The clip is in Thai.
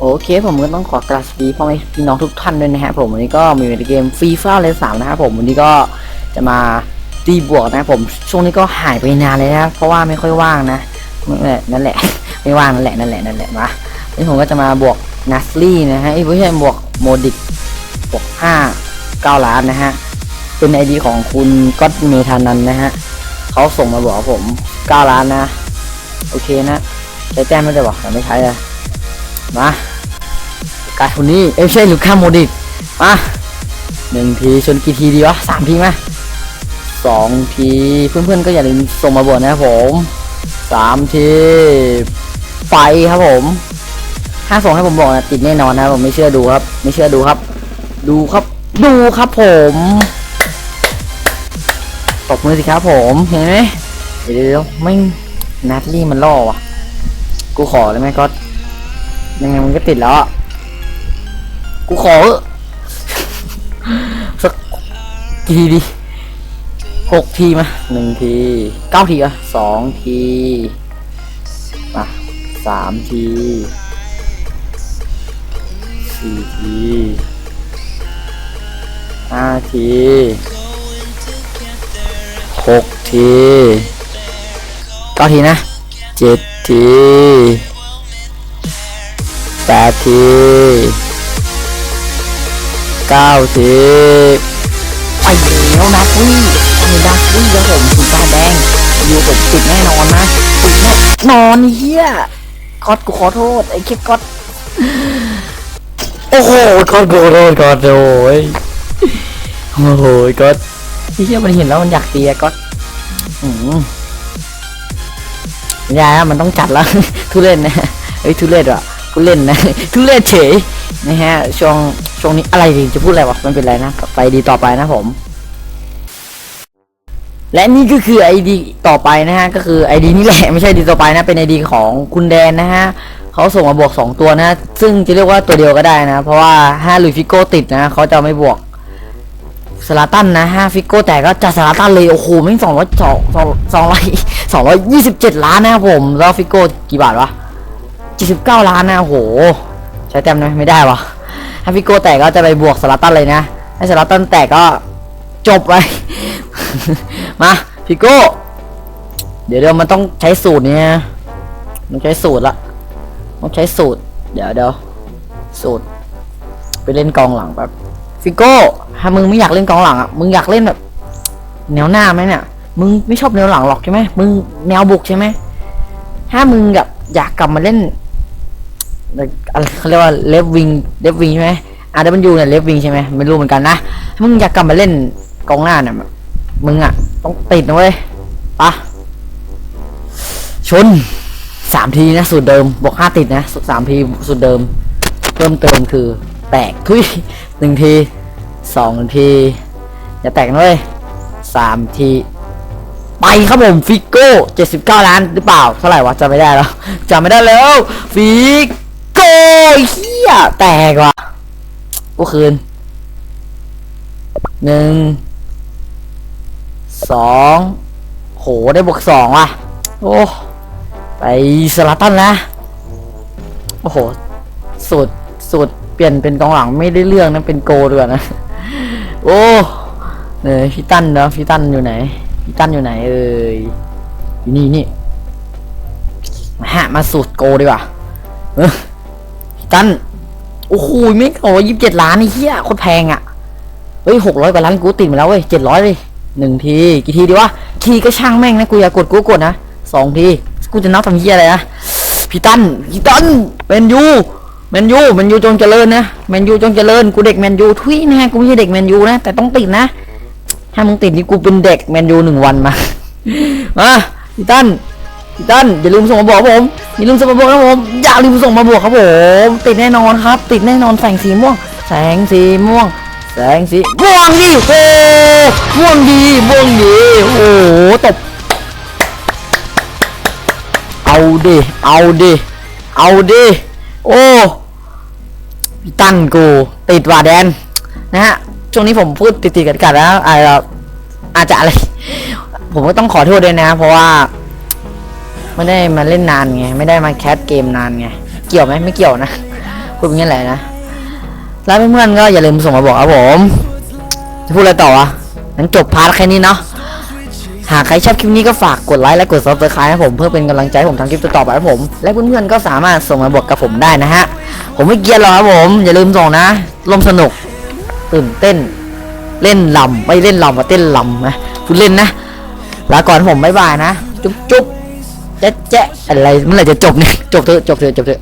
โอเคผมก็ต้องขอกราบสวัสดีพ่อแม่พี่น้องทุกท่านด้วยนะฮะผมวันนี้ก็มีเกมฟรีฟ้าเลนสามนะครับผมวันนี้ก็จะมาตีบวกนะครับผมช่วงนี้ก็หายไปนานเลยนะเพราะว่าไม่ค่อยว่างนะนั่นแหละนั่นแหละไม่ว่างนั่นแหละนั่นแหละนั่นแหละมาวันนี้ผมก็จะมาบวกนัสลี่นะฮะไอ้ยไม่ใช่บวกโมดิกบวกห้าเก้าล้านนะฮะเป็นไอดีของคุณก็ตเมธานันนะฮะเขาส่งมาบอกผมเก้าล้านนะ โอเคนะใช้แต้มไม่ได้บอกแต่ไม่ใช้อะมา กาคนนี้เอ้ยไม่ใช่ลูก้าโมดิกมาหนึ่งทีชนกี่ทีดีวะสามทีไหมสองทีเพื่อนๆก็อย่าลืมส่งมาบวกนะครับผมสามทีไปครับผมถ้าส่งให้ผมบอกนะติดแน่นอนนะผมไม่เชื่อดูครับ ไม่เชื่อดูครับ ดูครับ ดูครับผมตบมือสิครับผมเห็นไหมเดี๋ยวไม่นัดลี่มันล่อว่ะ กูขอเลยไหมก็ยังไงมันก็ติดแล้วอะ กูขอเถอะสักกี่ทีดีหกทีมาหนึ่งทีเก้าทีอะสองทีมาสามทีสี่ทีห้าทีหกทีเก้าทีนะเจ็ดทีแปดที เก้าทีไปแล้วนักวิ่งอันนี้นักวิ่งครับผมสุดตาแดงอยู่ผมติดแน่นอนนะติดแน่นอนเฮียกอดกูขอโทษไอ้เก็บกอดโอ้โหกอดกูขอโทษกอดโอ้ยโอ้โหกอดเฮียมันเห็นแล้วมันอยากเตีอะกอดอืมไม่ได้อะมันต้องจัดแล้ว ทุเล่นนะเอ้ยทุเล่นว่ะทุเล่นนะทุเล่นเฉยนะฮะช่วง ช่วงนี้อะไรดีจะพูดอะไรวะมันเป็นไรนะ ไปดีต่อไปนะผม และนี่ก็คือไอดีต่อไปนะฮะ ก็คือไอดีนี่แหละไม่ใช่ดีต่อไปนะ เป็นไอดีของคุณแดนนะฮะเขาส่งมาบวก 2 ตัวนะ ซึ่งจะเรียกว่าตัวเดียวก็ได้นะ เพราะว่าถ้าลุยฟิโก้ติดนะเขาจะไม่บวกสลาตันนะฮะฟิโก้แต่ก็จัดสลาตันเลย โอ้โหแม่สองร้อยสองสองสองร้อยสองร้อยยี่สิบเจ็ดล้านนะครับผม แล้วฟิโก้กี่บาทวะเจ็ดสิบเก้าล้านนะโอ้โห ใช้แต้มนะไม่ได้วะ ถ้าฟิโก้แตกก็จะไปบวกสลาตันเลยนะ ถ้าสลาตันแตกก็จบไป มาฟิโก้ เดี๋ยวเดี๋ยวมันต้องใช้สูตรเนี่ยมันใช้สูตรละต้องใช้สูตร เดี๋ยวเดี๋ยวสูตร ไปเล่นกองหลังแบบฟิโก้ ถ้ามึงไม่อยากเล่นกองหลังอะ มึงอยากเล่นแบบแนวหน้าไหมเนี่ย มึงไม่ชอบแนวหลังหรอกใช่ไหมมึงแนวบุกใช่ไหมถ้ามึงแบบอยากกลับมาเล่น เขาเรียกว่าเลฟวิงเลฟวิงใช่ไหมอาร์ดับยูเนี่ยเลฟวิงใช่ไหมไม่รู้เหมือนกันนะถ้ามึงอยากกลับมาเล่นกองหน้าเนี่ยมึงอะ ต้องติดนะเว้ยปะชนสามทีนะสูตรเดิมบวกห้าติดนะสามทีสูตรเดิม เพิ่มเติมคือ แตกทุยหนึ่งทีสองทีอย่าแตกนะเว้ยสามทีไปครับผมฟิกโก้ 79 ล้านหรือเปล่า เท่าไหร่วะจำไม่ได้แล้วจำไม่ได้แล้ว ฟิก เฮียแตกว่ะกูคืนหนึ่งสองโหได้บวกสองว่ะ โอ้ ไปสลัตตันนะ โอ้โหสูตรสูตรเปลี่ยนเป็นกองหลังไม่ได้เรื่องนะเป็นโกด้วยนะ โอ้เนี่ยพี่ตั้นเนาะพี่ตั้นอยู่ไหน พี่ตั้นอยู่ไหนเอ่ยอยู่นี่นี่มาฮะมาสูตรโกดีกว่า เออพี่ตั้นโอ้โหไม่โอ้ยี่สิบเจ็ดล้านนี่เฮียโคตรแพงอะ เฮ้ยหกร้อยกว่าล้านกูติดมาแล้วเว้ยเจ็ดร้อยเลยหนึ่งที กี่ทีดีวะ ทีก็ช่างแม่งนะ กูอยากกดกูกดนะสองที กูจะนับทำเฮียอะไรนะพี่ตั้นพี่ตั้นเมนยูเมนยูเมนยูจงเจริญนะเมนยูจงเจริญ กูเด็กเมนยูทุยนะกูไม่ใช่เด็กเมนยูนะ แต่ต้องติดนะ ถ้ามึงติดนี่กูเป็นเด็กแมนยูหนึ่งวันมา มาพี่ตั้นพี่ตั้นอย่าลืมส่งมาบอกผม อย่าลืมส่งมาบอกนะผมอย่าลืมส่งมาบอกครับผมติดแน่นอนครับ ติดแน่นอนแสงสีม่วง แสงสีม่วง แสงสีม่วงดิโอ้ม่วงดีม่วงดีโอ้ตบเอาดิเอาดิเอาดิโอ้ตั้นกูติดว่าแดนนะฮะช่วงนี้ผมพูดติดๆกันๆแล้วอาจจะอาจจะอะไร ผมก็ต้องขอโทษด้วยนะ เพราะว่า ไม่ได้มาเล่นนานไงไม่ได้มาแคสเกมนานไงเกี่ยวไหมไม่เกี่ยวนะพูดอย่างนี้แหละนะแล้วเพื่อนๆก็อย่าลืมส่งมาบอกครับผมจะพูดอะไรต่อวะงั้นจบพาร์ทแค่นี้เนาะหากใครชอบคลิปนี้ก็ฝากกดไลค์และกด subscribe ให้ผมเพื่อเป็นกำลังใจผมทำคลิปต่อไปครับผม และเพื่อนๆก็สามารถส่งมาบอกกับผมได้นะฮะ ผมไม่เกลียดหรอกครับผม อย่าลืมส่งนะลมสนุก ตื่นเต้น เล่นลำไม่เล่นลำมาเต้นลำนะพูดเล่นนะลาก่อนผมบ๊ายบายนะ จุ๊บจุ๊บ แจ๊ะแจ๊ะอะไรเมื่อไหร่จะจบเนี่ยจบเถอะจบเถอะจบเถอะ